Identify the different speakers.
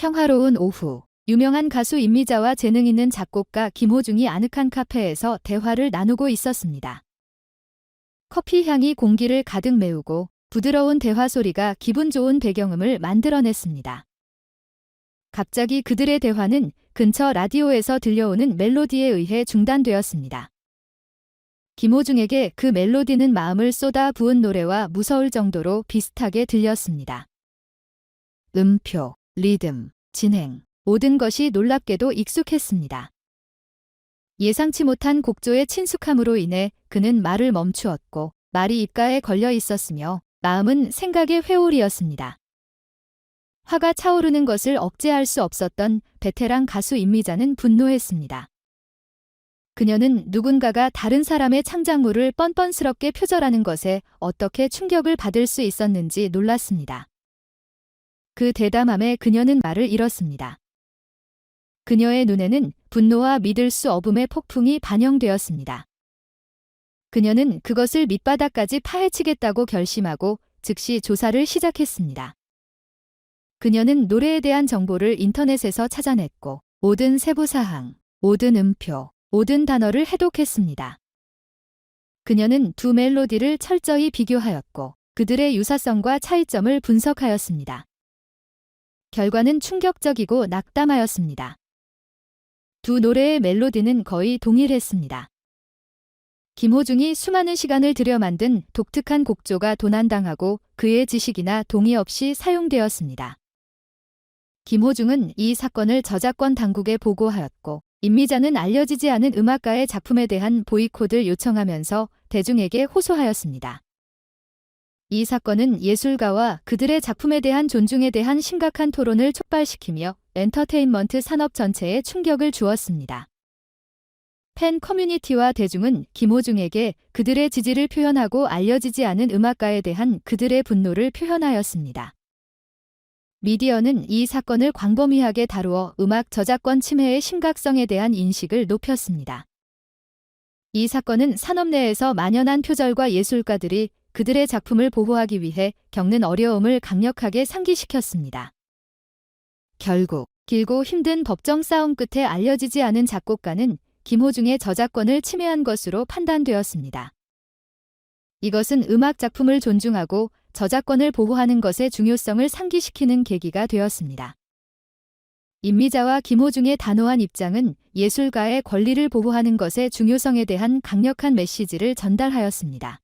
Speaker 1: 평화로운 오후, 유명한 가수 임미자와 재능 있는 작곡가 김호중이 아늑한 카페에서 대화를 나누고 있었습니다. 커피 향이 공기를 가득 메우고 부드러운 대화 소리가 기분 좋은 배경음을 만들어냈습니다. 갑자기 그들의 대화는 근처 라디오에서 들려오는 멜로디에 의해 중단되었습니다. 김호중에게 그 멜로디는 마음을 쏟아 부은 노래와 무서울 정도로 비슷하게 들렸습니다. 음표, 리듬, 진행, 모든 것이 놀랍게도 익숙했습니다. 예상치 못한 곡조의 친숙함으로 인해 그는 말을 멈추었고 말이 입가에 걸려 있었으며 마음은 생각의 회오리였습니다. 화가 차오르는 것을 억제할 수 없었던 베테랑 가수 임미자는 분노했습니다. 그녀는 누군가가 다른 사람의 창작물을 뻔뻔스럽게 표절하는 것에 어떻게 충격을 받을 수 있었는지 놀랐습니다. 그 대담함에 그녀는 말을 잃었습니다. 그녀의 눈에는 분노와 믿을 수 없음의 폭풍이 반영되었습니다. 그녀는 그것을 밑바닥까지 파헤치겠다고 결심하고 즉시 조사를 시작했습니다. 그녀는 노래에 대한 정보를 인터넷에서 찾아냈고 모든 세부사항, 모든 음표, 모든 단어를 해독했습니다. 그녀는 두 멜로디를 철저히 비교하였고 그들의 유사성과 차이점을 분석하였습니다. 결과는 충격적이고 낙담하였습니다. 두 노래의 멜로디는 거의 동일했습니다. 김호중이 수많은 시간을 들여 만든 독특한 곡조가 도난당하고 그의 지식이나 동의 없이 사용되었습니다. 김호중은 이 사건을 저작권 당국에 보고하였고 임미자는 알려지지 않은 음악가의 작품에 대한 보이콧을 요청하면서 대중에게 호소하였습니다. 이 사건은 예술가와 그들의 작품에 대한 존중에 대한 심각한 토론을 촉발시키며 엔터테인먼트 산업 전체에 충격을 주었습니다. 팬 커뮤니티와 대중은 김호중에게 그들의 지지를 표현하고 알려지지 않은 음악가에 대한 그들의 분노를 표현하였습니다. 미디어는 이 사건을 광범위하게 다루어 음악 저작권 침해의 심각성에 대한 인식을 높였습니다. 이 사건은 산업 내에서 만연한 표절과 예술가들이 그들의 작품을 보호하기 위해 겪는 어려움을 강력하게 상기시켰습니다. 결국 길고 힘든 법정 싸움 끝에 알려지지 않은 작곡가는 김호중의 저작권을 침해한 것으로 판단되었습니다. 이것은 음악 작품을 존중하고 저작권을 보호하는 것의 중요성을 상기시키는 계기가 되었습니다. 임미자와 김호중의 단호한 입장은 예술가의 권리를 보호하는 것의 중요성에 대한 강력한 메시지를 전달하였습니다.